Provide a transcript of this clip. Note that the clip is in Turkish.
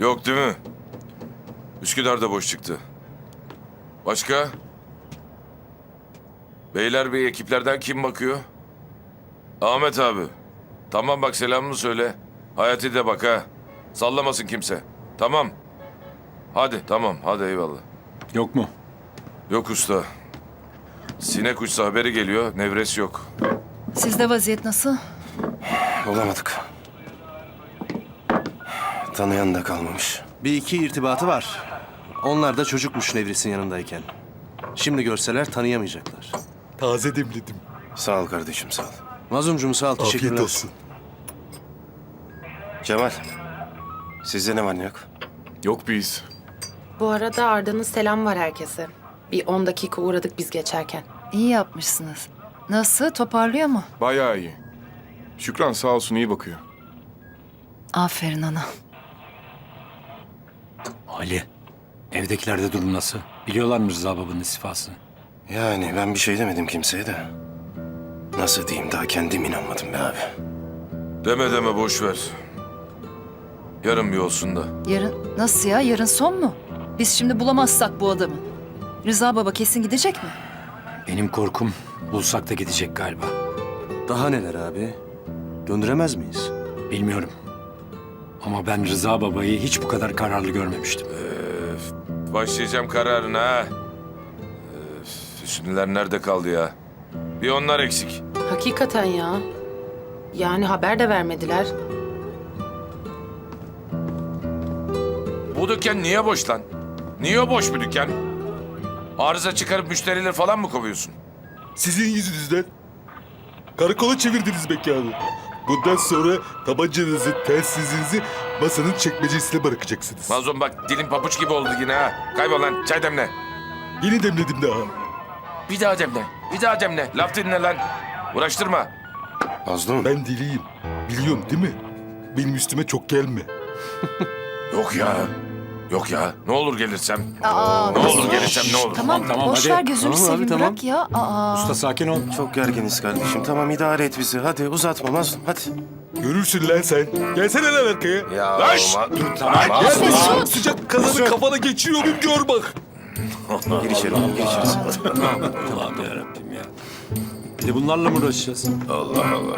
Yok değil mi? Üsküdar'da boş çıktı. Başka? Beyler Bey ekiplerden kim bakıyor? Ahmet abi. Tamam bak selamını söyle. Hayati de bak ha. Sallamasın kimse. Tamam. Hadi tamam hadi eyvallah. Yok mu? Yok usta. Sinek uçsa haberi geliyor. Nevres yok. Sizde vaziyet nasıl? Olamadık. Tanıyan da kalmamış. Bir iki irtibatı var. Onlar da çocukmuş Nevris'in yanındayken. Şimdi görseler tanıyamayacaklar. Taze demledim. Sağ ol kardeşim sağ ol. Mazlumcum sağ ol, Afiyet teşekkürler. olsun. Cemal. Sizde ne var ne yok? Yok biz. Bu arada Arda'nın selam var herkese. Bir 10 dakika uğradık biz geçerken. İyi yapmışsınız. Nasıl? Toparlıyor mu? Bayağı iyi. Şükran sağ olsun iyi bakıyor. Aferin ana. Ali, evdekilerde durum nasıl? Biliyorlar mı Rıza babanın istifasını? Yani ben bir şey demedim kimseye de. Nasıl diyeyim daha kendim inanmadım be abi. Deme deme boş ver. Yarın bir olsun da. Yarın nasıl ya? Yarın son mu? Biz şimdi bulamazsak bu adamı. Rıza baba kesin gidecek mi? Benim korkum bulsak da gidecek galiba. Daha neler abi? Döndüremez miyiz? Bilmiyorum. Ama ben Rıza babayı hiç bu kadar kararlı görmemiştim. Başlayacağım kararına ha. Öf, Hüsnüler nerede kaldı ya? Bir onlar eksik. Hakikaten ya. Yani haber de vermediler. Bu dükkan niye boş lan? Niye boş bir dükkan? Arıza çıkarıp müşterileri falan mı kovuyorsun? Sizin yüzünüzden karakola çevirdiniz mekanı. Bundan sonra tabancanızı, telsizinizi masanın çekmecesine bırakacaksınız. Mazlum bak dilin papuç gibi oldu yine ha. Kaybol lan çay demle. Yeni demledim daha. Bir daha demle. Bir daha demle. Laf dinle lan. Uğraştırma. Mazlum. Ben diliyim. Biliyorsun değil mi? Benim üstüme çok gelme. Yok ya. Yok ya. Ne olur gelirsem. Aa, Ne olur gelirsem ne olur. Tamam, tamam, boş hadi. ver gözünü Tamam abi, seveyim tamam. bırak ya. Aa. Usta sakin ol. Çok gerginiz kardeşim. Tamam idare et bizi. Hadi uzatma Mazlum hadi. Görürsün lan sen. Gelsene lan arkaya. Ya Lan! Gel Mesut! Sıcak kazanı kafana geçiriyor muyum gör bak. Gir içeri, gir içeri. Allah'ım yarabbim ya. Bir de bunlarla mı uğraşacağız? Allah Allah.